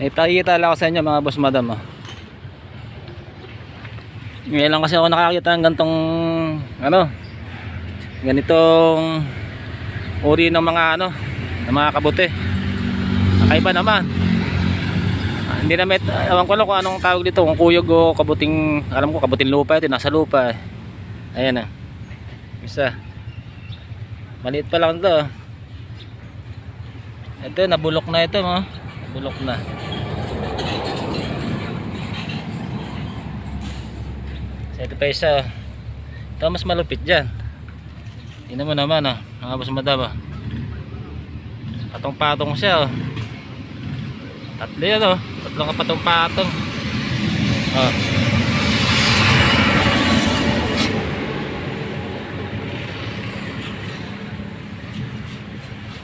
Eh, pakikita lang ako sa inyo mga boss madam. Oh. Ngayon lang kasi ako nakakita ng gantong ano ganitong uri ng mga ano ng mga kabuti. Kakaiba naman. Ah, hindi na met, ewan ko lang kung anong tawag dito, kung kuyog o kabuting, alam ko kabuting lupa ito, nasa lupa. eh. Ayan ah. Isa. Maliit pa lang to. Ito, nabulok na ito, mo. Nabulok na. So, ito pa isa. Ito mas malupit dyan. Tingnan mo naman, ah. Mga boss madam, ah. Patong-patong siya, oh. Tatlo yan, oh. Tatlong kapatong-patong. Oh.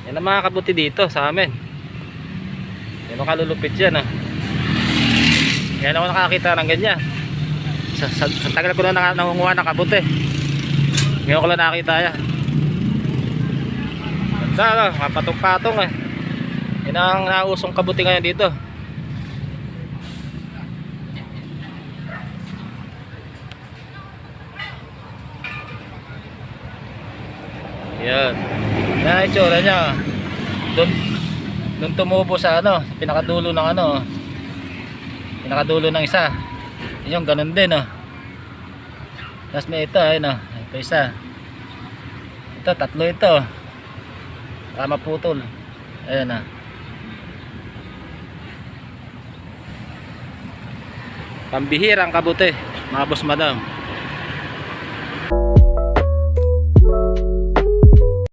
Yan ang mga kabuti dito sa amin. Yan ang kalulupit yan ah. Yan ako nakakita ng ganyan. Sa, sa, sa tagal ko na nang- nangunguha ng kabuti. Ngayon ko lang nakakita yan. Ganda no, mga patong-patong eh. Yan ang nausong kabuti ngayon dito. Yan. Yan ang itsura niya. Doon, doon tumubo sa ano, pinakadulo ng ano. Pinakadulo ng isa. Yun, ganun din oh. Tapos may ito, ayun oh. Ito isa. Ito, tatlo ito. Para maputol. Ayan ah. Pambihirang kabuti, mga boss madam.